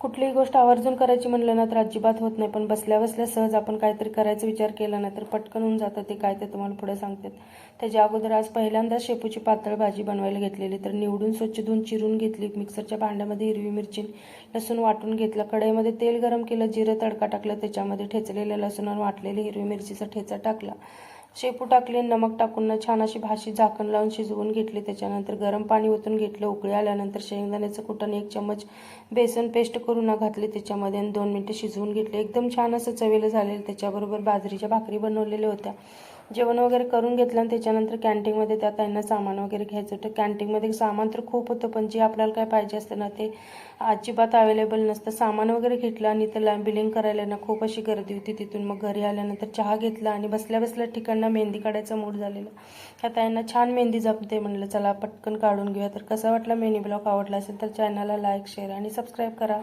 कुठलीही गोष्ट आवर्जून करायची म्हणलं ना तर अजिबात होत नाही. पण बसल्या बसल्या सहज आपण काहीतरी करायचा विचार केला ना तर पटकन होऊन जातं ते काय ते तुम्हाला पुढे सांगतात. त्याच्या अगोदर आज पहिल्यांदा शेपूची पातळ भाजी बनवायला घेतलेली. तर निवडून स्वच्छ धुवून चिरून घेतली. मिक्सरच्या भांड्यामध्ये हिरवी मिरची लसूण वाटून घेतलं. कढईमध्ये तेल गरम केलं जिरं तडका टाकलं. त्याच्यामध्ये ठेचलेलं लसूण आणि वाटलेली हिरवी मिरचीचा ठेचा टाकला. शेपू टाकले नमक टाकून ना छान अशी भाजी झाकण लावून शिजवून घेतली. त्याच्यानंतर गरम पाणी ओतून घेतलं. उकळी आल्यानंतर शेंगदाण्याचं कुटण एक चम्मच बेसन पेस्ट करून ना घातली. त्याच्यामध्ये आणि दोन मिनटं शिजवून घेतले. एकदम छान असं चवेलं झालेलं. त्याच्याबरोबर बाजरीच्या भाकरी बनवलेल्या होत्या. जेवण वगैरे करून घेतलं आणि त्याच्यानंतर कॅन्टीनमध्ये त्या त्यांना सामान वगैरे घ्यायचं. होतं कॅन्टीनमध्ये सामान तर खूप होतं पण जे आपल्याला काय पाहिजे असतं ना ते अजिबात अवेलेबल नसतं. सामान वगैरे घेतलं आणि त्याला बिलिंग करायला ना खूप अशी गर्दी होती. तिथून मग घरी आल्यानंतर चहा घेतला आणि बसल्या बसल्या ठिकाणना मेहंदी काढायचा मूड झालेला. त्या त्यांना छान मेहंदी जमते म्हणलं चला पटकन काढून घेऊया. तर कसा वाटला मेहंदी ब्लॉग? आवडला असेल तर चॅनलला लाईक शेअर आणि सबस्क्राईब करा.